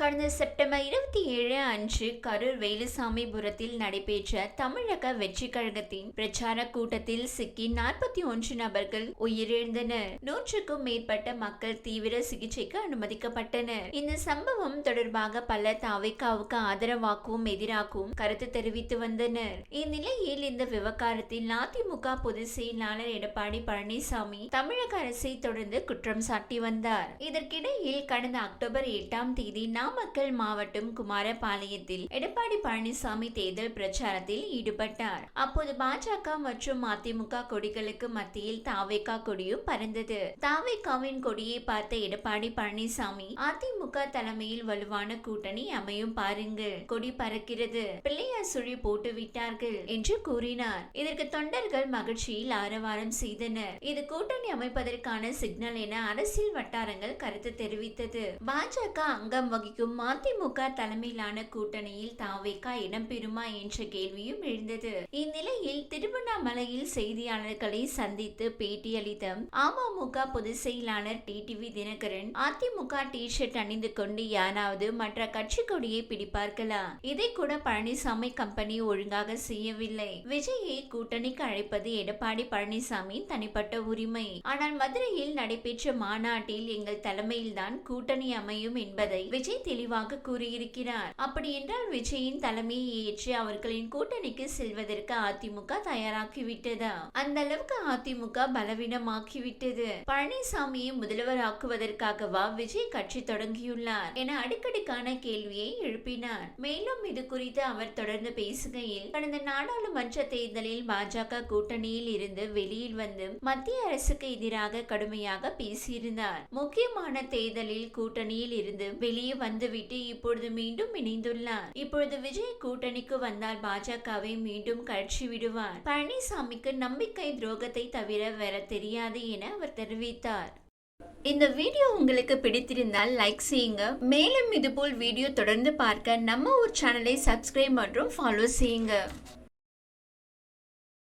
கடந்த செப்டம்பர் இருபத்தி ஏழு அன்று கரூர் வேலுசாமிபுரத்தில் நடைபெற்ற தமிழக வெற்றி கழகத்தின் பிரச்சார கூட்டத்தில் சிக்கி நாற்பத்தி ஒன்று நபர்கள் உயிரிழந்தனர். நூற்றுக்கும் மேற்பட்ட மக்கள் தீவிர சிகிச்சைக்கு அனுமதிக்கப்பட்டனர். இந்த சம்பவம் தொடர்பாக பல தாவைக்காவுக்கு ஆதரவாகவும் எதிராகவும் கருத்து தெரிவித்து வந்தனர். இந்நிலையில் இந்த விவகாரத்தில் அதிமுக பொதுச் செயலாளர் எடப்பாடி பழனிசாமி தமிழக அரசை தொடர்ந்து குற்றம் சாட்டி வந்தார். இதற்கிடையில் கடந்த அக்டோபர் எட்டாம் தேதி நாமக்கல் மாவட்டம் குமாரபாளையத்தில் எடப்பாடி பழனிசாமி தேர்தல் பிரச்சாரத்தில் ஈடுபட்டார். அப்போது பாஜக மற்றும் அதிமுக கொடிகளுக்கு மத்தியில் தாவேகா கொடியும் பறந்தது. தாவேகாவின் கொடியை பார்த்த எடப்பாடி பழனிசாமி அதிமுக தலைமையில் வலுவான கூட்டணி அமையும் பாருங்கள். கொடி பறக்கிறது. பிள்ளையார் சுழி போட்டு விட்டார்கள் என்று கூறினார். இதற்கு தொண்டர்கள் மகிழ்ச்சியில் ஆரவாரம் செய்தனர். இது கூட்டணி அமைப்பதற்கான சிக்னல் என அரசியல் வட்டாரங்கள் கருத்து தெரிவித்தது. பாஜக அங்கம் வகிக்கும் அதிமுக தலைமையிலான கூட்டணியில் தாவேக்கா இடம்பெறுமா என்ற கேள்வியும் எழுந்தது. இந்நிலையில் திருவண்ணாமலையில் செய்தியாளர்களை சந்தித்து பேட்டியளித்த அமமுக பொதுச் செயலாளர் TTV Dhinakaran AIADMK T shirt அணிந்து கொண்டு யாராவது மற்ற கட்சி கொடியை பிடிப்பார்களா? இதை கூட பழனிசாமி கம்பெனி ஒழுங்காக செய்யவில்லை. விஜயை கூட்டணிக்கு அழைப்பது எடப்பாடி பழனிசாமி தனிப்பட்ட உரிமை. ஆனால் மதுரையில் நடைபெற்ற மாநாட்டில் எங்கள் தலைமையில்தான் கூட்டணி அமையும் என்பதை விஜய் தெளிவாக கூறியிருக்கிறார். அப்படி என்றால் விஜயின் தலைமையை ஏற்று அவர்களின் கூட்டணிக்கு செல்வதற்கு அதிமுக தயாராகிவிட்டதா. அந்த அளவுக்கு அதிமுக பலவீனமாக்கிவிட்டது பழனிசாமியை முதல்வராக்குவதற்காகவா விஜய் கட்சி தொடங்கியுள்ளார் என அடிக்கடிக்கான கேள்வியை எழுப்பினார். மேலும் இது குறித்து அவர் தொடர்ந்து பேசுகையில் கடந்த நாடாளுமன்ற தேர்தலில் பாஜக கூட்டணியில் இருந்து வெளியில் வந்து மத்திய அரசுக்கு எதிராக கடுமையாக பேசியிருந்தார். முக்கியமான தேர்தலில் கூட்டணியில் இருந்து வெளியே வந்துவிட்டு இப்பொழுது மீண்டும் இணைந்துள்ளார். இப்பொழுது விஜய் கூட்டணிக்கு வந்தால் பாஜகவை மீண்டும் கட்சி விடுவார். பழனிசாமிக்கு நம்பிக்கை துரோகத்தை தவிர வேற தெரியாது என அவர் தெரிவித்தார். இந்த வீடியோ உங்களுக்கு பிடித்திருந்தால் லைக் செய்யுங்க. மேலும் இதுபோல் வீடியோ தொடர்ந்து பார்க்க நம்ம ஒரு சேனலை சப்ஸ்கிரைப் மற்றும் ஃபாலோ செய்யுங்க.